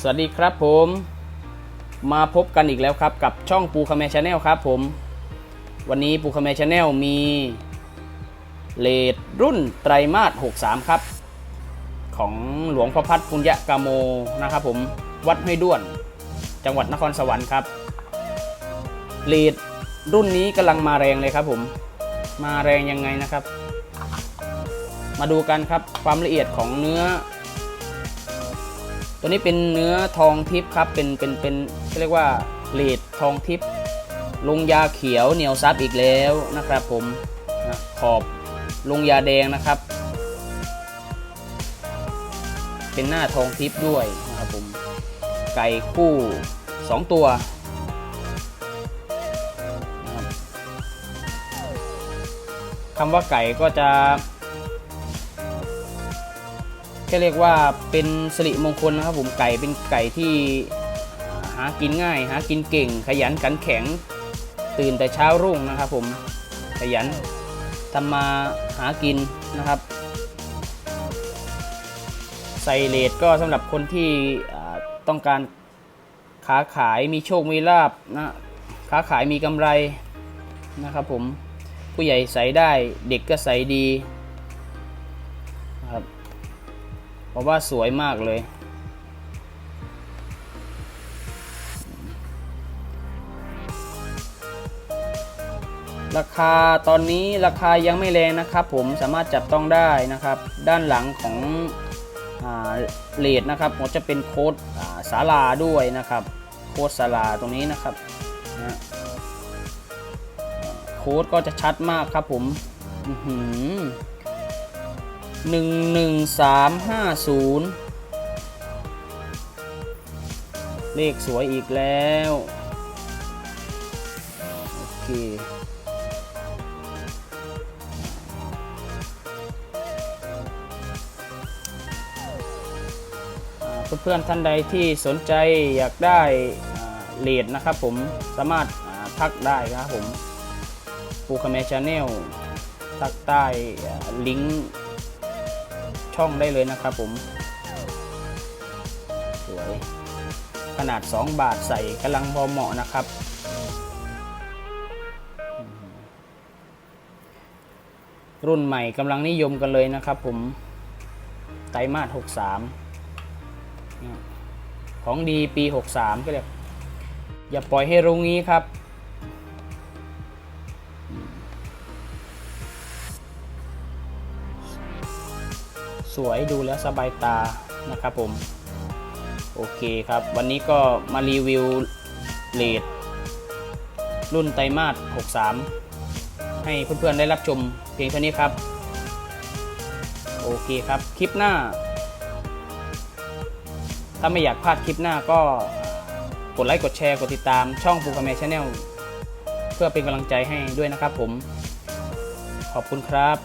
สวัสดีครับผมมาพบกันอีกแล้วครับ กับช่องปูคาเมชาแนลครับผม วันนี้ปูคาเมชาแนลมีเลดรุ่นไตรมาส 63 ครับ ของหลวงพ่อพัดปุญญกาโมนะครับผมวัดห้วยด้วน จังหวัดนครสวรรค์ครับเลดรุ่นนี้กำลังมาแรงเลยครับผม มาแรงยังไงนะครับ มาดูกันครับความละเอียดของเนื้อ ตัวนี้เป็นเนื้อทองทิพย์ครับเป็นเป็นเป็นเขาเรียกว่าเลดทองทิพย์ลงยาเขียวเหนียวซับอีกแล้วนะครับผมนะขอบลงยาแดงนะครับ เป็นหน้าทองทิพย์ด้วยนะครับผมไก่คู่ 2 ตัวคำว่าไก่ก็จะ แค่เรียกว่าเป็นสิริมงคลนะครับผมไก่เป็นไก่ที่หากินง่าย หากินเก่ง ขยันขันแข็ง ตื่นแต่เช้ารุ่งนะครับผมขยันทำมาหากินนะครับ ใส่เลดก็สำหรับคนที่ต้องการค้าขายมีโชคมีลาบนะค้าขายมีกำไรนะครับผมผู้ใหญ่ใส่ได้เด็กก็ใส่ดี ราะว่าสวยมากเลย ราคาตอนนี้ราคายังไม่แรงนะครับ ผมสามารถจับต้องได้นะครับ ด้านหลังของเลดนะครับผมจะเป็นโค้ดอ่าลาด้วยนะครับ โค้ดศาลาตรงนี้นะครับนะโค้ดก็จะชัดมากครับผม อื้อหือ หนึ่งหนึ่งสามห้าศูนย์เลขสวยอีกแล้ว โอเคอ่าเพื่อนๆท่านใดที่สนใจอยากได้เลดนะครับผมสามารถทักได้ครับผมปูคาเมชาแนลทักใต้ลิงก์ ช่องได้เลยนะครับผม สวย ขนาด 2 บาทใส่กำลังพอเหมาะนะครับ รุ่นใหม่กำลังนิยมกันเลยนะครับผม ไตรมาส63 ของดีปี 63 ก็เรียกอย่าปล่อยให้รุงงี้ครับ สวยดูแล้วสบายตานะครับผม โอเคครับ วันนี้ก็มารีวิวเลดรุ่นไตรมาส63 ให้เพื่อนๆได้รับชมเพียงเท่านี้ครับ โอเคครับ คลิปหน้า ถ้าไม่อยากพลาดคลิปหน้าก็กดไลค์กดแชร์กดติดตามช่องปูคาเมชแนลเพื่อเป็นกำลังใจให้ด้วยนะครับผม ขอบคุณครับ